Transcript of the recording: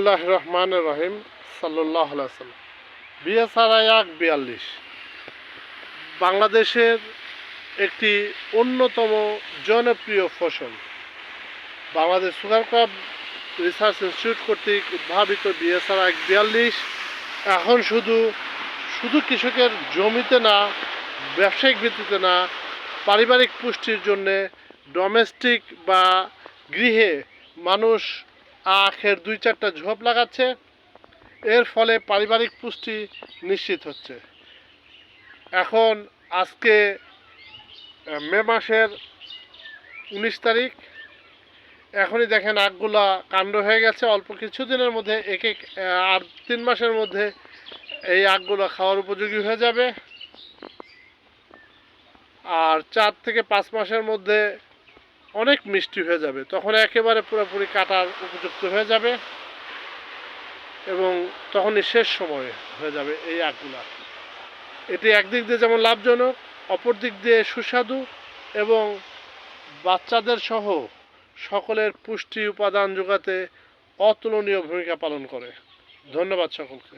বিসমুল্লাহ রহমান রহিম সাল্লাম বিএসআরআই এক বিয়াল্লিশ। বাংলাদেশের একটি অন্যতম জনপ্রিয় ফসল। Bangladesh sugar crop research institute কর্তৃক উদ্ভাবিত বিএসআর এক বিয়াল্লিশ। এখন শুধু শুধু কৃষকের জমিতে না, ব্যবসায়িক ভিত্তিতে না, পারিবারিক পুষ্টির জন্যে ডোমেস্টিক বা গৃহে মানুষ আখের দুই চারটা ঝোপ লাগাচ্ছে। এর ফলে পারিবারিক পুষ্টি নিশ্চিত হচ্ছে। এখন আজকে মে মাসের উনিশ তারিখ। এখনই দেখেন আখগুলা কাণ্ড হয়ে গেছে। অল্প কিছুদিনের মধ্যে এক এক আর তিন মাসের মধ্যে এই আখগুলো খাওয়ার উপযোগী হয়ে যাবে। আর চার থেকে পাঁচ মাসের মধ্যে অনেক মিষ্টি হয়ে যাবে। তখন একেবারে পুরোপুরি কাটার উপযুক্ত হয়ে যাবে এবং তখনই শেষ সময় হয়ে যাবে এই আখগুলা এটি একদিক দিয়ে যেমন লাভজনক, অপর দিক দিয়ে সুস্বাদু এবং বাচ্চাদের সহ সকলের পুষ্টি উপাদান যোগাতে অতুলনীয় ভূমিকা পালন করে। ধন্যবাদ সকলকে।